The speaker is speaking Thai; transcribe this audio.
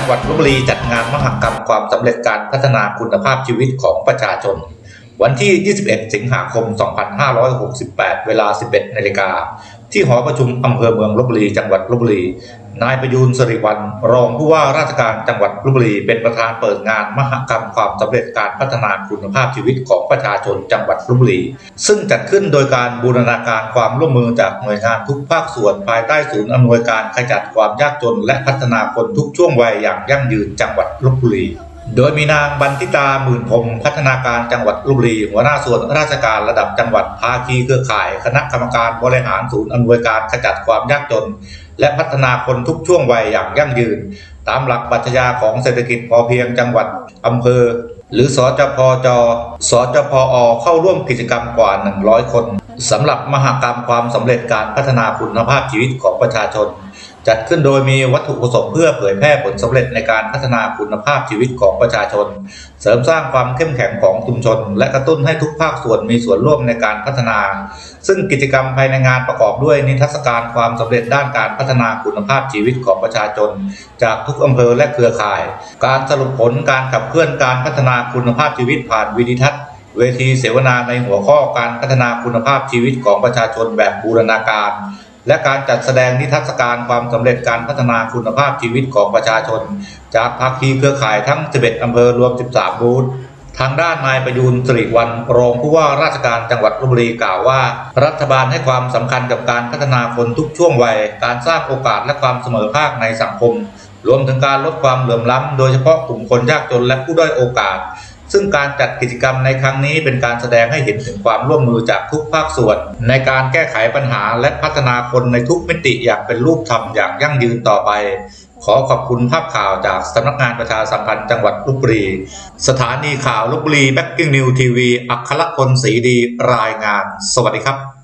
ังหวัดลบุรีจัดงานมหกรรมความสำเร็จการพัฒนาคุณภาพชีวิตของประชาชน วันที่ 21 สิงหาคม 2568 เวลา 11นาฬิกา ที่หอประชุมอำเภอเมืองลบบุรี จังหวัดลบบุรี นายประยูนสิริวัลรองผู้ว่าราชการจังหวัดลบบุรี เป็นประธานเปิดงานมหกรรมความสำเร็จการพัฒนาคุณภาพชีวิตของประชาชนจังหวัดลบบุรี ซึ่งจัดขึ้นโดยการบูรณาการความร่วมมือจากหน่วยงานทุกภาคส่วนภายใต้ศูนย์อำนวยการขจัดความยากจน และพัฒนาคนทุกช่วงวัยอย่างยั่งยืนจังหวัดลบบุรี โดยมีนางบันทิตาหมื่นพรมพัฒนาการจังหวัดลบบุรีหัวหน้าส่วนราชการระดับจังหวัดภาคีเครือข่าย คณะกรรมการบริหารศูนย์อำนวยการขจัดความยากจน และพัฒนาคนทุกช่วงวัยอย่างยั่งยืน ตามหลักปรัชญาของเศรษฐกิจพอเพียงจังหวัดอำเภอ หรือสจพจสจพอเข้าร่วมกิจกรรมกว่า 100 คนสำหรับมหากรรมความสำเร็จการพัฒนาคุณภาพชีวิตของประชาชน จัดขึ้นโดยมีวัตถุประสงค์เพื่อเผยแพร่ผลสำเร็จในการพัฒนาคุณภาพชีวิตของประชาชน เสริมสร้างความเข้มแข็งของชุมชน และกระตุ้นให้ทุกภาคส่วนมีส่วนร่วมในการพัฒนา ซึ่งกิจกรรมภายในงานประกอบด้วยนิทรรศการความสำเร็จด้านการพัฒนาคุณภาพชีวิตของประชาชน จากทุกอำเภอและเครือข่าย การสรุปผลการขับเคลื่อนการพัฒนาคุณภาพชีวิตผ่านวิดีทัศน์เวทีเสวนาในหัวข้อการพัฒนาคุณภาพชีวิตของประชาชนแบบบูรณาการ และการจัดแสดงนิทรรศการความสำเร็จการพัฒนาคุณภาพชีวิตของประชาชน จากภาคีเครือข่ายทั้ง 11 อำเภอรวม 13 บูธทางด้านนายประยูนสิริวันรองผู้ว่าราชการจังหวัดลบบุรีกล่าวว่า รัฐบาลให้ความสำคัญกับการพัฒนาคนทุกช่วงวัย การสร้างโอกาสและความเสมอภาคในสังคม รวมถึงการลดความเหลื่อมล้ำโดยเฉพาะกลุ่มคนยากจนและผู้ด้อยโอกาส ซึ่งการจัดกิจกรรมในครั้งนี้เป็นการแสดงให้เห็นถึงความร่วมมือจากทุกภาคส่วน ในการแก้ไขปัญหาและพัฒนาคนในทุกมิติอย่างเป็นรูปธรรมอย่างยั่งยืนต่อไป ขอขอบคุณภาพข่าวจากสำนักงานประชาสัมพันธ์จังหวัดลบบุรี สถานีข่าวลบบุรีแบ็กกิ้งนิวทีวีอัครพลศรีดีรายงาน สวัสดีครับ